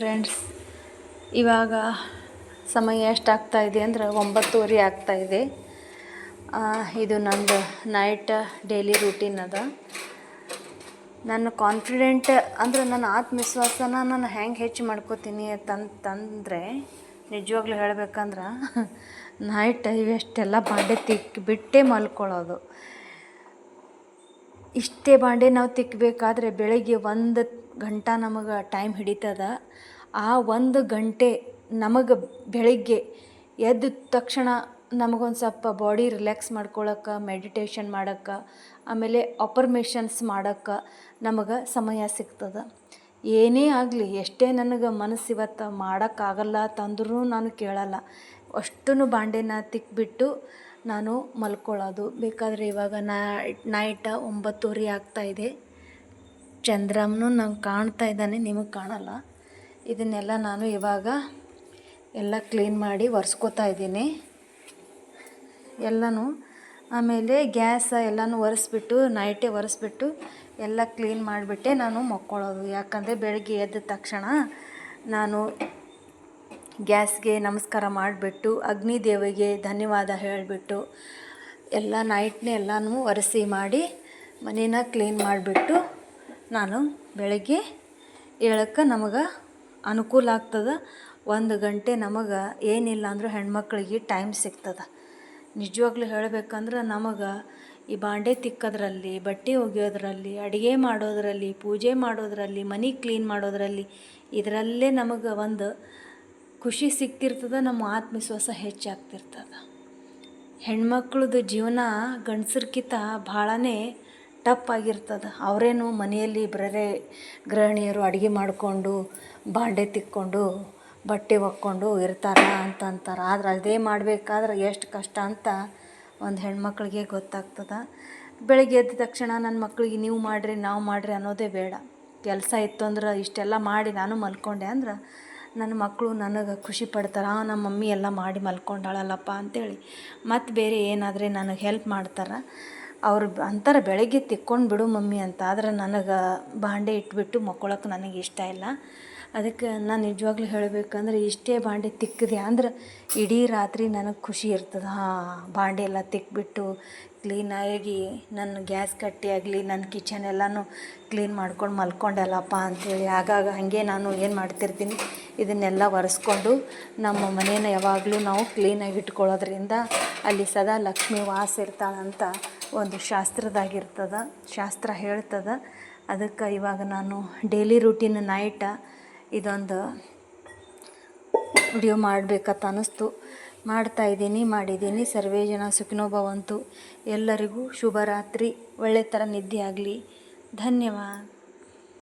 Friends ಇವಾಗ ಸಮಯ ಎಷ್ಟಾಗ್ತಾ ಇದೆ ಅಂದ್ರೆ ಒಂಬತ್ತುವರೆ ಆಗ್ತಾಯಿದೆ ಇದೆ. ನಂದು ನೈಟ್ ಡೈಲಿ ರೂಟೀನ್ ಅದ. ನನ್ನ ಕಾನ್ಫಿಡೆಂಟ್ ಅಂದ್ರೆ ನನ್ನ ಆತ್ಮವಿಶ್ವಾಸನ ನಾನು ಹೆಂಗೆ ಹೆಚ್ಚು ಮಾಡ್ಕೋತೀನಿ ಅಂತಂತಂದರೆ ನಿಜವಾಗ್ಲೂ ಹೇಳ್ಬೇಕಂದ್ರೆ ನೈಟ್ ಇವೆಷ್ಟೆಲ್ಲ ಬಾಂಡೆ ತಿಕ್ಕಿ ಬಿಟ್ಟೇ ಮಲ್ಕೊಳ್ಳೋದು. ಇಷ್ಟೇ ಬಾಂಡೆ ನಾವು ತಿಕ್ಕಬೇಕಾದ್ರೆ ಬೆಳಗ್ಗೆ ಒಂದು ಗಂಟ ನಮಗೆ ಟೈಮ್ ಹಿಡಿತದ. ಆ ಒಂದು ಗಂಟೆ ನಮಗೆ ಬೆಳಿಗ್ಗೆ ಎದ್ದ ತಕ್ಷಣ ನಮಗೊಂದು ಸ್ವಲ್ಪ ಬಾಡಿ ರಿಲ್ಯಾಕ್ಸ್ ಮಾಡ್ಕೊಳಕ್ಕೆ ಮೆಡಿಟೇಷನ್ ಮಾಡಕ್ಕೆ ಆಮೇಲೆ ಅಪರ್ಮೇಷನ್ಸ್ ಮಾಡಕ್ಕೆ ನಮಗೆ ಸಮಯ ಸಿಗ್ತದೆ. ಏನೇ ಆಗಲಿ ಎಷ್ಟೇ ನನಗೆ ಮನಸ್ಸು ಇವತ್ತು ಮಾಡೋಕ್ಕಾಗಲ್ಲ ತಂದರೂ ನಾನು ಕೇಳಲ್ಲ. ಅಷ್ಟೂ ಬಾಂಡೆನ ತಿಕ್ಬಿಟ್ಟು ನಾನು ಮಲ್ಕೊಳ್ಳೋದು ಬೇಕಾದರೆ ಇವಾಗ ನೈಟ ಒಂಬತ್ತುವರೆ ಆಗ್ತಾಯಿದೆ ಚಂದ್ರಮ್ಮನು ನಂಗೆ ಕಾಣ್ತಾ ಇದ್ದಾನೆ, ನಿಮಗೆ ಕಾಣಲ್ಲ. ಇದನ್ನೆಲ್ಲ ನಾನು ಇವಾಗ ಎಲ್ಲ ಕ್ಲೀನ್ ಮಾಡಿ ಒರೆಸ್ಕೋತಾ ಇದ್ದೀನಿ. ಎಲ್ಲನೂ ಆಮೇಲೆ ಗ್ಯಾಸ್ ಎಲ್ಲನೂ ಒರೆಸ್ಬಿಟ್ಟು, ನೈಟೇ ಒರೆಸ್ಬಿಟ್ಟು ಎಲ್ಲ ಕ್ಲೀನ್ ಮಾಡಿಬಿಟ್ಟೆ ನಾನು ಮಕ್ಕೊಳ್ಳೋದು. ಯಾಕಂದರೆ ಬೆಳಗ್ಗೆ ಎದ್ದ ತಕ್ಷಣ ನಾನು ಗ್ಯಾಸ್ಗೆ ನಮಸ್ಕಾರ ಮಾಡಿಬಿಟ್ಟು ಅಗ್ನಿ ದೇವಿಗೆ ಧನ್ಯವಾದ ಹೇಳಿಬಿಟ್ಟು, ಎಲ್ಲ ನೈಟ್ನೇ ಎಲ್ಲನೂ ಒರೆಸಿ ಮಾಡಿ ಮನೇನ ಕ್ಲೀನ್ ಮಾಡಿಬಿಟ್ಟು ನಾನು ಬೆಳಗ್ಗೆ ಏಳಕ್ಕೆ ನಮಗೆ ಅನುಕೂಲ ಆಗ್ತದೆ. ಒಂದು ಗಂಟೆ ನಮಗೆ ಏನಿಲ್ಲ ಅಂದರೂ ಹೆಣ್ಮಕ್ಳಿಗೆ ಟೈಮ್ ಸಿಗ್ತದೆ. ನಿಜವಾಗ್ಲೂ ಹೇಳಬೇಕಂದ್ರೆ ನಮಗೆ ಈ ಬಾಂಡೆ ತಿಕ್ಕೋದ್ರಲ್ಲಿ, ಬಟ್ಟೆ ಒಗೆಯೋದ್ರಲ್ಲಿ, ಅಡುಗೆ ಮಾಡೋದ್ರಲ್ಲಿ, ಪೂಜೆ ಮಾಡೋದ್ರಲ್ಲಿ, ಮನೆ ಕ್ಲೀನ್ ಮಾಡೋದ್ರಲ್ಲಿ ಇದರಲ್ಲೇ ನಮಗೆ ಒಂದು ಖುಷಿ ಸಿಗ್ತಿರ್ತದೆ, ನಮ್ಮ ಆತ್ಮವಿಶ್ವಾಸ ಹೆಚ್ಚಾಗ್ತಿರ್ತದೆ ಹೆಣ್ಮಕ್ಳದ್ದು ಜೀವನ ಗಂಡಸ್ರಕ್ಕಿಂತ ಭಾಳನೇ ಟಫ್ ಆಗಿರ್ತದೆ ಅವರೇನು ಮನೆಯಲ್ಲಿ ಇಬ್ಬರೇ ಗೃಹಿಣಿಯರು ಅಡುಗೆ ಮಾಡಿಕೊಂಡು, ಬಾಂಡೆ ತಿಕ್ಕೊಂಡು, ಬಟ್ಟೆ ಒಕ್ಕೊಂಡು ಇರ್ತಾರ ಅಂತ ಅಂತಾರೆ. ಆದ್ರೆ ಅದೇ ಮಾಡಬೇಕಾದ್ರೆ ಎಷ್ಟು ಕಷ್ಟ ಅಂತ ಒಂದು ಹೆಣ್ಮಕ್ಳಿಗೆ ಗೊತ್ತಾಗ್ತದೆ. ಬೆಳಗ್ಗೆ ಎದ್ದ ತಕ್ಷಣ ನನ್ನ ಮಕ್ಕಳಿಗೆ ನೀವು ಮಾಡಿರಿ, ನಾವು ಮಾಡಿರಿ ಅನ್ನೋದೇ ಬೇಡ. ಕೆಲಸ ಇತ್ತು ಅಂದ್ರೆ ಇಷ್ಟೆಲ್ಲ ಮಾಡಿ ನಾನು ಮಲ್ಕೊಂಡೆ ಅಂದ್ರೆ ನನ್ನ ಮಕ್ಕಳು ನನಗೆ ಖುಷಿ ಪಡ್ತಾರೆ ನಮ್ಮ ಮಮ್ಮಿ ಎಲ್ಲ ಮಾಡಿ ಮಲ್ಕೊಂಡಾಳಲ್ಲಪ್ಪ ಅಂತೇಳಿ. ಮತ್ತು ಬೇರೆ ಏನಾದರೆ ನನಗೆ ಹೆಲ್ಪ್ ಮಾಡ್ತಾರೆ. ಅವ್ರು ಅಂತಾರೆ ಬೆಳಗ್ಗೆ ತಿಕ್ಕೊಂಡು ಬಿಡು ಮಮ್ಮಿ ಅಂತ. ಆದ್ರೆ ನನಗೆ ಬಾಂಡೆ ಇಟ್ಬಿಟ್ಟು ಮಕ್ಕೊಳಕ್ಕೆ ನನಗೆ ಇಷ್ಟ ಇಲ್ಲ. ಅದಕ್ಕೆ ನಾನು ನಿಜವಾಗ್ಲೂ ಹೇಳಬೇಕಂದ್ರೆ ಇಷ್ಟೇ ಬಾಂಡೆ ತಿಕ್ಕಿದೆ. ಅಂದ್ರೆ ಇಡೀ ರಾತ್ರಿ ನನಗೆ ಖುಷಿ ಇರ್ತದೆ. ಹಾಂ, ಬಾಂಡೆ ಎಲ್ಲ ತಿಕ್ಬಿಟ್ಟು ಕ್ಲೀನಾಗಿ ನನ್ನ ಗ್ಯಾಸ್ ಕಟ್ಟಿ ಆಗಲಿ ನನ್ನ ಕಿಚನ್ ಎಲ್ಲನೂ ಕ್ಲೀನ್ ಮಾಡ್ಕೊಂಡು ಮಲ್ಕೊಂಡಲ್ಲಪ್ಪ ಅಂಥೇಳಿ ಆಗಾಗ ಹಾಗೆ ನಾನು ಏನು ಮಾಡ್ತಿರ್ತೀನಿ? ಇದನ್ನೆಲ್ಲ ಒರೆಸ್ಕೊಂಡು ನಮ್ಮ ಮನೇನ ಯಾವಾಗಲೂ ನಾವು ಕ್ಲೀನಾಗಿ ಇಟ್ಕೊಳ್ಳೋದ್ರಿಂದ ಅಲ್ಲಿ ಸದಾ ಲಕ್ಷ್ಮಿ ವಾಸ ಇರ್ತಾಳಂತ ಒಂದು ಶಾಸ್ತ್ರದಾಗಿರ್ತದ, ಶಾಸ್ತ್ರ ಹೇಳ್ತದ. ಅದಕ್ಕೆ ಇವಾಗ ನಾನು ಡೈಲಿ ರೂಟೀನ್ ನೈಟ ಇದೊಂದು ವಿಡಿಯೋ ಮಾಡಬೇಕಂತ ಅನ್ನಿಸ್ತು ಮಾಡ್ತಾಯಿದ್ದೀನಿ ಮಾಡಿದ್ದೀನಿ. ಸರ್ವೇ ಜನ ಸುಖಿನೋ ಭವಂತು ಎಲ್ಲರಿಗೂ ಶುಭರಾತ್ರಿ. ಒಳ್ಳೆ ಥರ ನಿದ್ದೆ ಆಗಲಿ. ಧನ್ಯವಾದ.